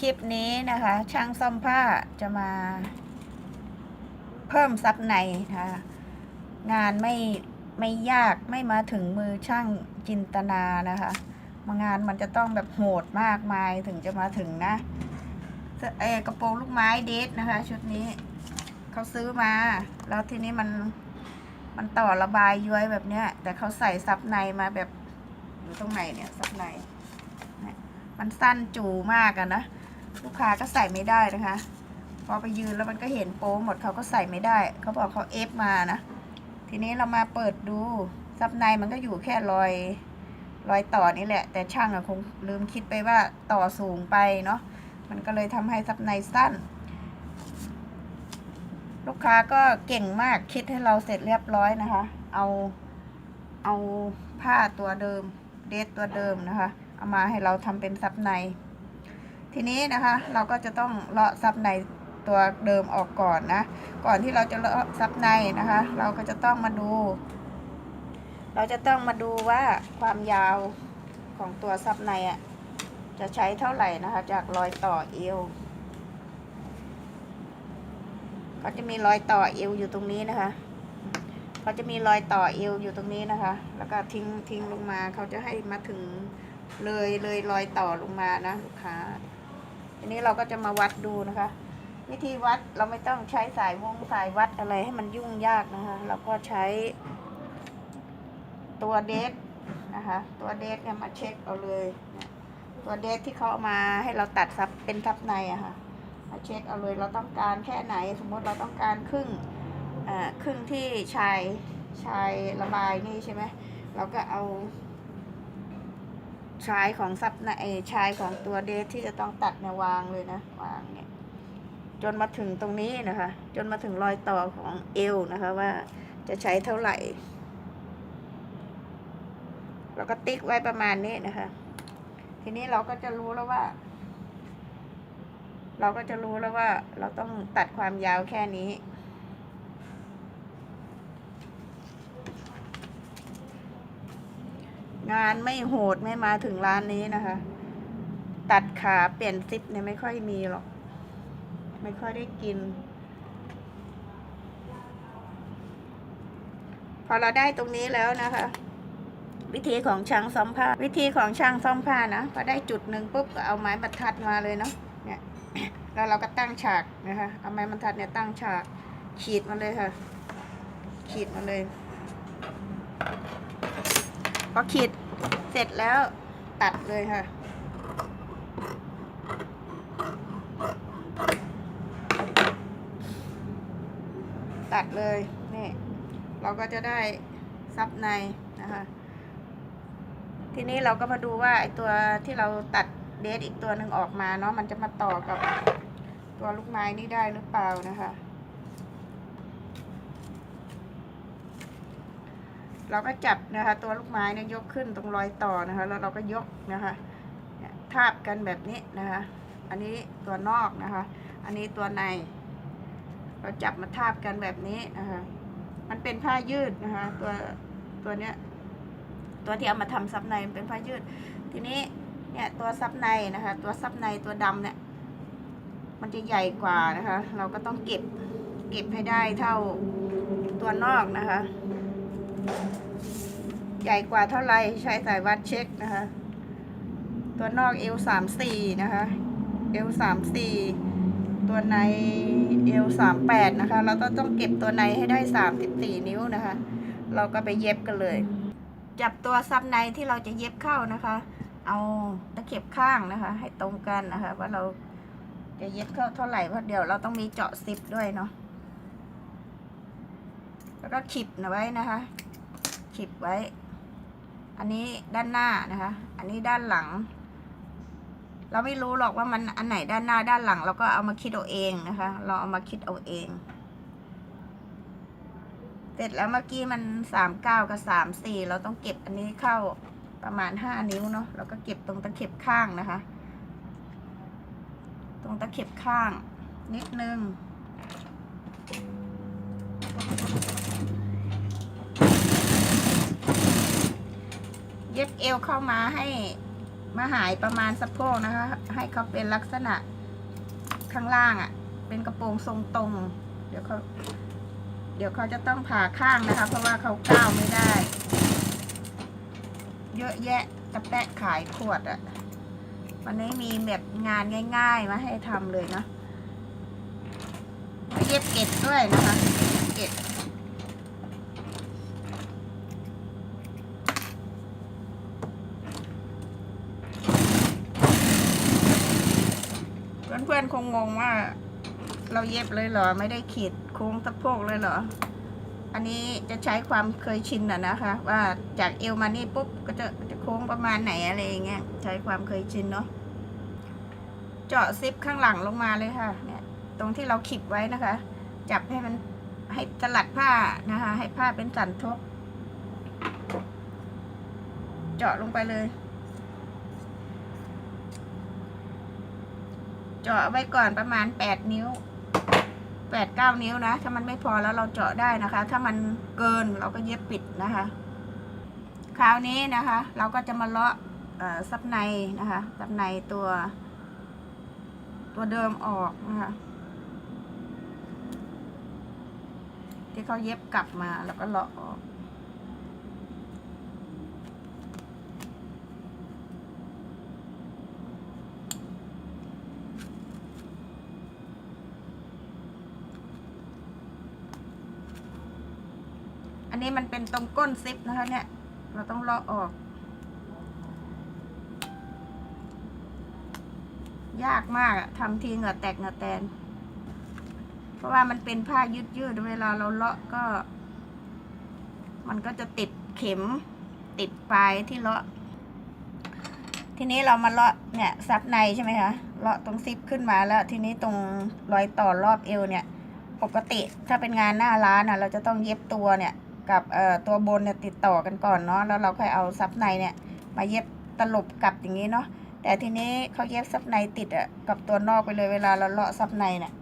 คลิปนี้นะคะ ช่างซ่อมผ้าจะมา เพิ่มซับในนะคะ งานไม่ไม่ยากไม่มาถึงมือช่างจินตนานะคะมางานมันจะต้องแบบโหดมากมายถึงจะมาถึงนะเอกระโปรงลูกไม้เดทนะคะ ชุดนี้เขาซื้อมา แล้วทีนี้มันมันต่อระบายย้วยแบบเนี้ย แต่เขาใส่ซับในมาแบบอยู่ตรงไหนเนี่ยซับในมันสั้นจูมากอะนะ ลูกค้าก็ใส่ไม่ได้นะคะ พอไปยืนแล้วมันก็เห็นโป้หมดเขาก็ใส่ไม่ได้ เขาบอกเขาเอฟมานะ ทีนี้เรามาเปิดดูซับในมันก็อยู่แค่รอยรอยต่อนี่แหละ แต่ช่างอะคงลืมคิดไปว่าต่อสูงไปเนาะมันก็เลยทำให้ซับในสั้น ลูกค้าก็เก่งมากคิดให้เราเสร็จเรียบร้อยนะคะ เอาเอาผ้าตัวเดิมเดทตัวเดิมนะคะ เอามาให้เราทำเป็นซับใน ทีนี้นะคะเราก็จะต้องเลาะซับในตัวเดิมออกก่อนนะ ก่อนที่เราจะเลาะซับในนะคะ เราก็จะต้องมาดู เราจะต้องมาดูว่าความยาวของตัวซับในอะ่ะจะใช้เท่าไหร่นะคะ จากรอยต่อเอวเขาจะมีรอยต่อเอวอยู่ตรงนี้นะคะเขาจะมีรอยต่อเอวอยู่ตรงนี้นะคะ แล้วก็ทิ้งทิ้งลงมาเขาจะให้มาถึงเลยเลยรอยต่อลงมานะลูกค้า ทีนี้เราก็จะมาวัดดูนะคะ วิธีวัดเราไม่ต้องใช้สายวงสายวัดอะไรให้มันยุ่งยากนะคะ เราก็ใช้ตัวเดทนะคะ ตัวเดทเนี่ยมาเช็คเอาเลย ตัวเดทที่เขาเอามาให้เราตัดซับเป็นซับในอะค่ะมาเช็คเอาเลยเราต้องการแค่ไหน สมมติเราต้องการครึ่งอ่าครึ่งที่ชายชายระบายนี่ใช่ไหมเราก็เอา ชายของซับในเอชายของตัวเดทที่จะต้องตัดเนี่ยวางเลยนะวางเนี่ยจนมาถึงตรงนี้นะคะ จนมาถึงรอยต่อของเอวนะคะ ว่าจะใช้เท่าไหร่เราก็ติ๊กไว้ประมาณนี้นะคะ ทีนี้เราก็จะรู้แล้วว่า เราก็จะรู้แล้วว่า เราต้องตัดความยาวแค่นี้ งานไม่โหดไม่มาถึงร้านนี้นะคะ ตัดขาเปลี่ยนซิปเนี่ยไม่ค่อยมีหรอก ไม่ค่อยได้กิน พอเราได้ตรงนี้แล้วนะคะ วิธีของช่างซ่อมผ้า วิธีของช่างซ่อมผ้านะพอได้จุดหนึ่งปุ๊บก็เอาไม้บรรทัดมาเลยเนาะเนี่ยแล้วเราก็ตั้งฉากนะคะเอาไม้บรรทัดเนี่ยตั้งฉาก ขีดมาเลยค่ะ ขีดมาเลย พอขีดเสร็จแล้วตัดเลยค่ะ ตัดเลยนี่เราก็จะได้ซับในนะคะ ทีนี้เราก็มาดูว่าไอตัวที่เราตัดเดทอีกตัวหนึ่งออกมาเนาะมันจะมาต่อกับตัวลูกไม้นี่ได้หรือเปล่านะคะ เราก็จับนะคะ ตัวลูกไม้เนี่ยยกขึ้นตรงรอยต่อนะคะ แล้วเราก็ยกนะคะเนี่ยทาบกันแบบนี้นะคะ อันนี้ตัวนอกนะคะ อันนี้ตัวใน เราจับมาทาบกันแบบนี้นะคะ มันเป็นผ้ายืดนะคะ ตัวตัวเนี้ยตัวที่เอามาทำซับในมันเป็นผ้ายืด ทีนี้เนี่ยตัวซับในนะคะ ตัวซับในตัวดำเนี่ยมันจะใหญ่กว่านะคะ เราก็ต้องเก็บเก็บให้ได้เท่าตัวนอกนะคะ ใหญ่กว่าเท่าไรใช้สายวัดเช็คนะคะ ตัวนอกเอวสามสี่นะคะเอวสามสี่ตัวในเอวสามแปดนะคะ เราต้องต้องเก็บตัวในให้ได้สามสิบสี่นิ้วนะคะ เราก็ไปเย็บกันเลย จับตัวซับในที่เราจะเย็บเข้านะคะ เอาตะเข็บข้างนะคะ ให้ตรงกันนะคะ ว่าเราจะเย็บเข้าเท่าไหร่เพราะเดี๋ยวเราต้องมีเจาะซิปด้วยเนาะแล้วก็ขีบเอาไว้นะคะ ขีบไว้ อันนี้ด้านหน้านะคะ อันนี้ด้านหลัง เราไม่รู้หรอกว่ามันอันไหนด้านหน้าด้านหลัง เราก็เอามาคิดเอาเองนะคะ เราเอามาคิดเอาเอง เสร็จแล้วเมื่อกี้มันสามเก้ากับสามสี่เราต้องเก็บอันนี้เข้าประมาณห้านิ้วเนาะ แล้วก็เก็บตรงตะเข็บข้างนะคะ ตรงตะเข็บข้างนิดนึง เย็บเอวเข้ามาให้มาหายประมาณสะโพกนะคะ ให้เขาเป็นลักษณะข้างล่างอะ่ะ เป็นกระโปรงทรงตรง เดี๋ยวเขาเดี๋ยวเขาจะต้องผ่าข้างนะคะ เพราะว่าเขาก้าวไม่ได้ เยอะแยะตะแปะขายขวดอะ่ะวันนี้มีแบบงานง่าย ๆ มาให้ทำเลยเนาะเย็บเก็ดด้วยนะคะ เก็ด เพื่อนๆคงงงว่า เราเย็บเลยเหรอ ไม่ได้ขีดโค้งสะโพกเลยเหรอ อันนี้จะใช้ความเคยชินอะนะคะ ว่าจากเอวมานี่ปุ๊บก็จะจะโค้งประมาณไหนอะไรอย่างเงี้ยใช้ความเคยชินเนาะเจาะซิปข้างหลังลงมาเลยค่ะ เนี่ย ตรงที่เราขีดไว้นะคะ จับให้มันให้สลัดผ้านะคะ ให้ผ้าเป็นสันทบ เจาะลงไปเลย เจาะไว้ก่อนประมาณแปดนิ้วแปดเก้านิ้วนะ ถ้ามันไม่พอแล้วเราเจาะได้นะคะ ถ้ามันเกินเราก็เย็บปิดนะคะ คราวนี้นะคะ เราก็จะมาเลาะซับในนะคะซับในตัว ตัวเดิมออกนะคะที่เขาเย็บกลับมาแล้วก็เลาะออก นี้มันเป็นตรงก้นซิปนะคะ เนี่ย เราต้องเลาะออก ยากมากอะทำทีเหงื่อแตกเหงื่อแตน เพราะว่ามันเป็นผ้ายืดยืดเวลาเราเลาะก็ มันก็จะติดเข็ม ติดปลายที่เลาะ ทีนี้เรามาเลาะเนี่ยซับในใช่ไหมคะเลาะตรงซิปขึ้นมาแล้ว ทีนี้ตรงรอยต่อรอบเอวเนี่ยปกติถ้าเป็นงานหน้าร้านอะ เราจะต้องเย็บตัวเนี่ย กับตัวบนเนี่ยติดต่อกันก่อนเนาะแล้วเราค่อยเอาซับในเนี่ย มาเย็บตลบกลับอย่างนี้เนาะแต่ทีนี้เขาเย็บซับในติดอะกับตัวนอกไปเลยเวลาเราเลาะซับในเนี่ย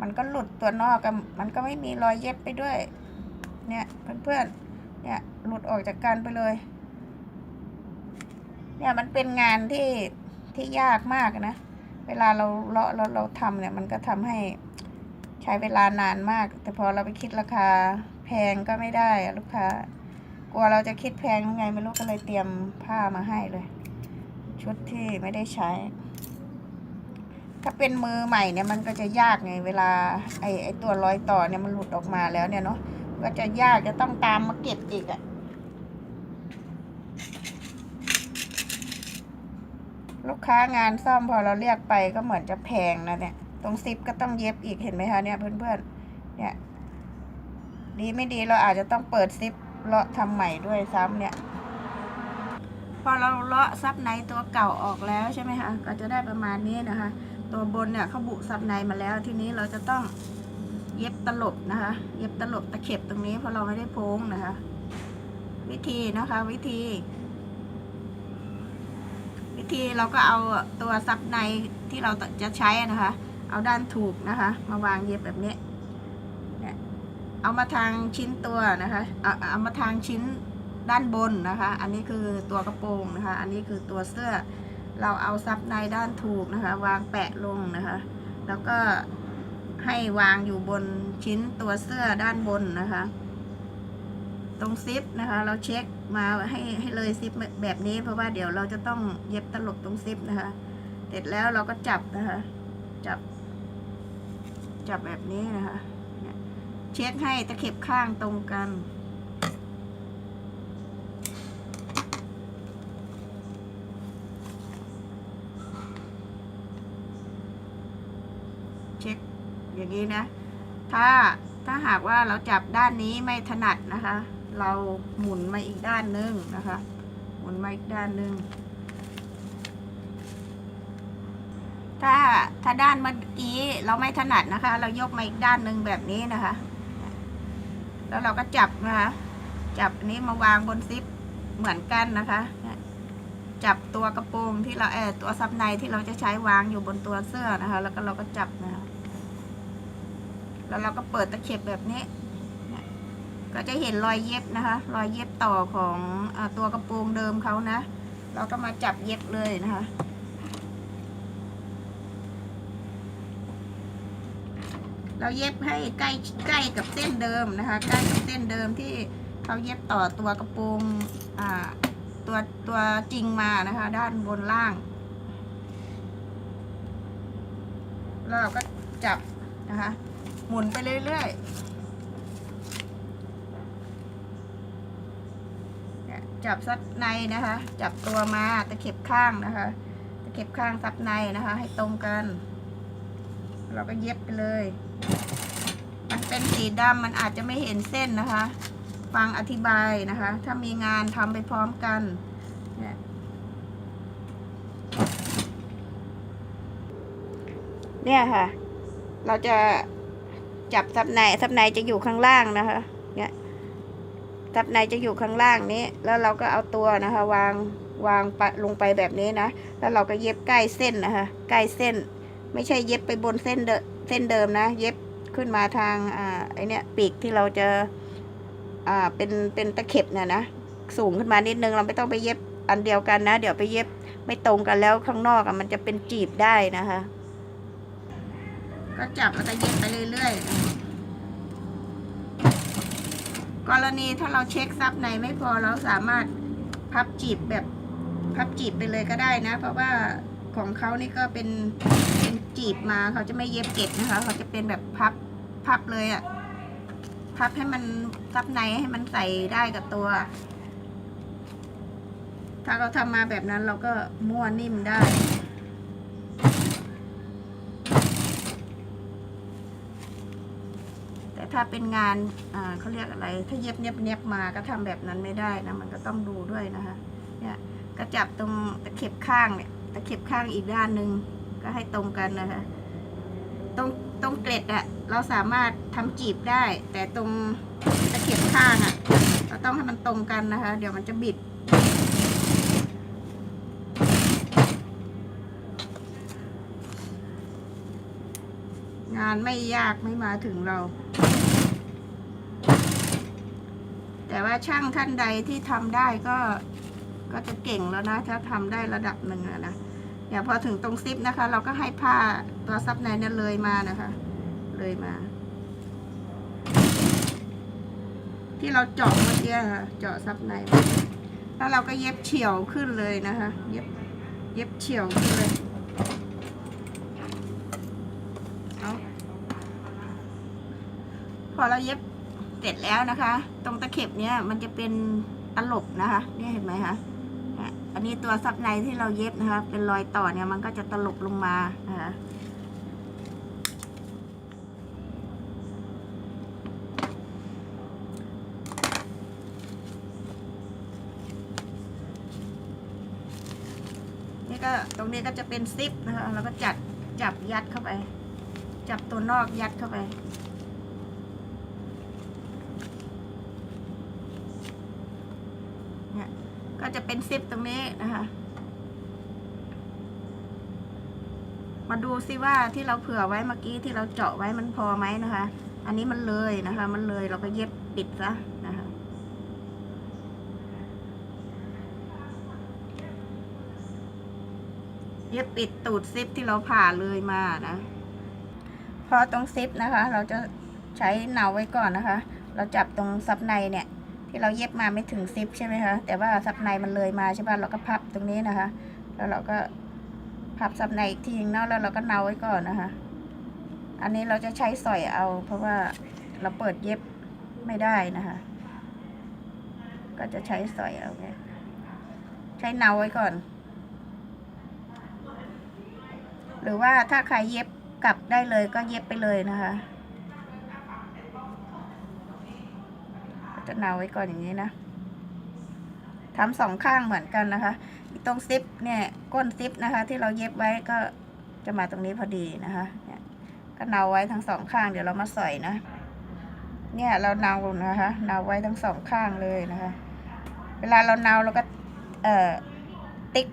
มันก็หลุดตัวนอกกันมันก็ไม่มีรอยเย็บไปด้วย เนี่ยเพื่อนๆเนี่ยหลุดออกจากกันไปเลย เนี่ยมันเป็นงานที่ที่ยากมากนะ เวลาเราเลาะเราเราทำเนี่ยมันก็ทำให้ใช้เวลานานมาก แต่พอเราไปคิดราคา แพงก็ไม่ได้ลูกค้ากลัวเราจะคิดแพงยังไงไม่รู้ก็เลยเตรียมผ้ามาให้เลย ชุดที่ไม่ได้ใช้ ถ้าเป็นมือใหม่เนี่ยมันก็จะยากไงเวลาไอไอตัวรอยต่อเนี่ยมันหลุดออกมาแล้วเนี่ยเนาะก็จะยากจะต้องตามมาเก็บอีกอะลูกค้างานซ่อมพอเราเรียกไปก็เหมือนจะแพงนะเนี่ย ตรงซิปก็ต้องเย็บอีกเห็นไหมคะเนี่ยเพื่อนๆเนี่ย ดีไม่ดีเราอาจจะต้องเปิดซิปเลาะทำใหม่ด้วยซ้ำเนี่ย พอเราเลาะซับในตัวเก่าออกแล้วใช่ไหมคะก็จะได้ประมาณนี้นะคะ ตัวบนเนี่ยเขาบุซับในมาแล้ว ทีนี้เราจะต้องเย็บตลบนะคะ เย็บตลบตะเข็บตรงนี้เพราะเราไม่ได้โพ้งนะคะ วิธีนะคะวิธี วิธีเราก็เอาตัวซับในที่เราจะใช้นะคะ เอาด้านถูกนะคะ มาวางเย็บแบบนี้ เอามาทางชิ้นตัวนะคะเอาเอามาทางชิ้นด้านบนนะคะ อันนี้คือตัวกระโปรงนะคะ อันนี้คือตัวเสื้อ เราเอาซับในด้านถูกนะคะ วางแปะลงนะคะ แล้วก็ให้วางอยู่บนชิ้นตัวเสื้อด้านบนนะคะ ตรงซิปนะคะ เราเช็คมาให้ให้เลยซิปแบบนี้ เพราะว่าเดี๋ยวเราจะต้องเย็บตลบตรงซิปนะคะ เสร็จแล้วเราก็จับนะคะ จับ จับแบบนี้นะคะ เช็คให้ตะเข็บข้างตรงกัน เช็คอย่างนี้นะ ถ้าถ้าหากว่าเราจับด้านนี้ไม่ถนัดนะคะ เราหมุนมาอีกด้านนึงนะคะ หมุนมาอีกด้านนึงถ้าถ้าด้านเมื่อกี้เราไม่ถนัดนะคะ เรายกมาอีกด้านหนึ่งแบบนี้นะคะ แล้วเราก็จับนะคะจับอันนี้มาวางบนซิปเหมือนกันนะคะ จับตัวกระโปรงที่เราเออตัวซับในที่เราจะใช้วางอยู่บนตัวเสื้อนะคะ แล้วก็เราก็จับนะคะแล้วเราก็เปิดตะเข็บแบบนี้ก็จะเห็นรอยเย็บนะคะ รอยเย็บต่อของอตัวกระโปรงเดิมเขานะ เราก็มาจับเย็บเลยนะคะ เราเย็บให้ใกล้ใกล้กับเส้นเดิมนะคะ ใกล้กับเส้นเดิมที่เขาเย็บต่อตัวกระโปรงอ่าตัวตัวจริงมานะคะ ด้านบนล่างแล้วเราก็จับนะคะ หมุนไปเรื่อยๆเนี่ยจับซับในนะคะ จับตัวมาตะเข็บข้างนะคะ ตะเข็บข้างซับในนะคะ ให้ตรงกัน เราก็เย็บไปเลย มันเป็นสีดำมันอาจจะไม่เห็นเส้นนะคะ ฟังอธิบายนะคะ ถ้ามีงานทำไปพร้อมกันเนี่ยเนี่ยค่ะ เราจะจับซับในซับในจะอยู่ข้างล่างนะคะ เนี่ยซับในจะอยู่ข้างล่างนี้ แล้วเราก็เอาตัวนะคะ วางวางปะลงไปแบบนี้นะ แล้วเราก็เย็บใกล้เส้นนะคะ ใกล้เส้น ไม่ใช่เย็บไปบนเส้นเดเส้นเดิมนะ เย็บ ขึ้นมาทางอ่าไอเนี้ยปีกที่เราจะอ่าเป็นเป็นตะเข็บเนี่ยนะสูงขึ้นมานิดนึงเราไม่ต้องไปเย็บอันเดียวกันนะ เดี๋ยวไปเย็บไม่ตรงกันแล้วข้างนอกอะมันจะเป็นจีบได้นะคะ ก็จับแล้วก็เย็บไปเรื่อยๆกรณีถ้าเราเช็คซับในไม่พอเราสามารถพับจีบแบบพับจีบไปเลยก็ได้นะ เพราะว่าของเขานี่ก็เป็นเป็นจีบมาเขาจะไม่เย็บเก็บนะคะ เขาจะเป็นแบบพับ พับเลยอะพับให้มันซับในให้มันใส่ได้กับตัว ถ้าเราทำมาแบบนั้นเราก็ม้วนนิ่มได้แต่ถ้าเป็นงานเขาเรียกอะไร ถ้าเย็บเนียบเนียบมาก็ทำแบบนั้นไม่ได้นะ มันก็ต้องดูด้วยนะคะ เนี่ยก็จับตรงตะเข็บข้างเนี่ย ตะเข็บข้างอีกด้านหนึ่งก็ให้ตรงกันนะคะ ตรง ตรงเกล็ดอะเราสามารถทำจีบได้ แต่ตรงตะเข็บข้างอะเราต้องให้มันตรงกันนะคะ เดี๋ยวมันจะบิด งานไม่ยากไม่มาถึงเรา แต่ว่าช่างท่านใดที่ทำได้ก็ก็จะเก่งแล้วนะ ถ้าทำได้ระดับหนึ่งอะ นะอย่าพอถึงตรงซิปนะคะ เราก็ให้ผ้าตัวซับในเนี่ยเลยมานะคะ เลยมา ที่เราเจาะเมื่อกี้ค่ะ เจาะซับในแล้วเราก็เย็บเฉียวขึ้นเลยนะคะ เย็บเย็บเฉียวขึ้นเลยเอาพอเราเย็บเสร็จแล้วนะคะ ตรงตะเข็บเนี้ยมันจะเป็นตลบนะคะ เนี่ยเห็นไหมคะ อันนี้ตัวซับในที่เราเย็บนะคะ เป็นรอยต่อเนี่ยมันก็จะตลบลงมานะคะนี่ก็ตรงนี้ก็จะเป็นซิปนะคะ แล้วก็จัดจับยัดเข้าไป จับตัวนอกยัดเข้าไป เนี่ย ก็จะเป็นซิปตรงนี้นะคะ มาดูซิว่าที่เราเผื่อไว้เมื่อกี้ที่เราเจาะไว้มันพอไหมนะคะ อันนี้มันเลยนะคะ มันเลยเราก็เย็บปิดซะนะคะเย็บปิดตูดซิปที่เราผ่าเลยมานะพอตรงซิปนะคะ เราจะใช้เนาไว้ก่อนนะคะ เราจับตรงซับในเนี่ย ที่เราเย็บมาไม่ถึงซิปใช่ไหมคะแต่ว่าซับในมันเลยมาใช่ป่ะเราก็พับตรงนี้นะคะ แล้วเราก็พับซับในอีกทีนึงเนาะแล้วเราก็เนาไว้ก่อนนะคะ อันนี้เราจะใช้สอยเอา เพราะว่าเราเปิดเย็บไม่ได้นะคะ ก็จะใช้สอยเอาเนี่ยใช้เนาไว้ก่อน หรือว่าถ้าใครเย็บกลับได้เลยก็เย็บไปเลยนะคะ จะเนาไว้ก่อนอย่างนี้นะทำสองข้างเหมือนกันนะคะ ตรงซิปเนี่ยก้นซิปนะคะ ที่เราเย็บไว้ก็จะมาตรงนี้พอดีนะคะเนี่ยก็เนาไว้ทั้งสองข้างเดี๋ยวเรามาใส่นะ เนี่ยเราเนานะคะเนาไว้ทั้งสองข้างเลยนะคะ เวลาเราเนาเราก็เอ่อติ๊ก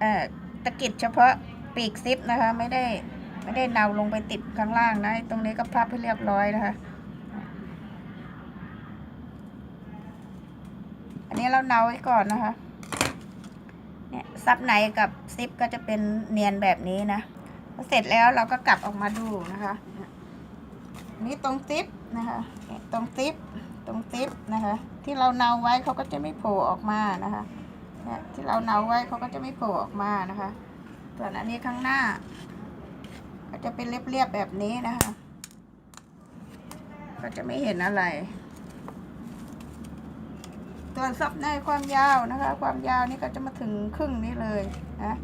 เอ่อตะกิดเฉพาะปีกซิปนะคะ ไม่ได้ไม่ได้เนาลงไปติดข้างล่างนะตรงนี้ก็พับให้เรียบร้อยนะคะ อั นี้เราเนาไว้ก่อนนะคะ เนี่ยซับในกับซิปก็จะเป็นเนียนแบบนี้นะพอเสร็จแล้วเราก็กลับออกมาดูนะคะ นี่ตรงซิปนะคะเนี่ยตรงซิปตรงซิปนะคะ ที่เราเนาไว้เขาก็จะไม่โผล่ออกมานะคะเนี่ยที่เราเนาไว้เขาก็จะไม่โผล่ออกมานะคะส่วนอันนี้ข้างหน้า ก็จะเป็นเรียบๆแบบนี้นะคะ ก็จะไม่เห็นอะไร ส่วนซับในความยาวนะคะ ความยาวนี่ก็จะมาถึงครึ่งนี้เลยนะ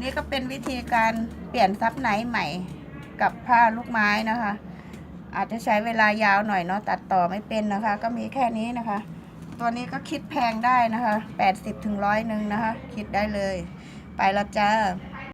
นี่ก็เป็นวิธีการเปลี่ยนซับในใหม่กับผ้าลูกไม้นะคะ อาจจะใช้เวลายาวหน่อยเนาะตัดต่อไม่เป็นนะคะ ก็มีแค่นี้นะคะ ตัวนี้ก็คิดแพงได้นะคะ 80ถึงร้อยหนึ่งนะคะ คิดได้เลย ไปแล้วจ้า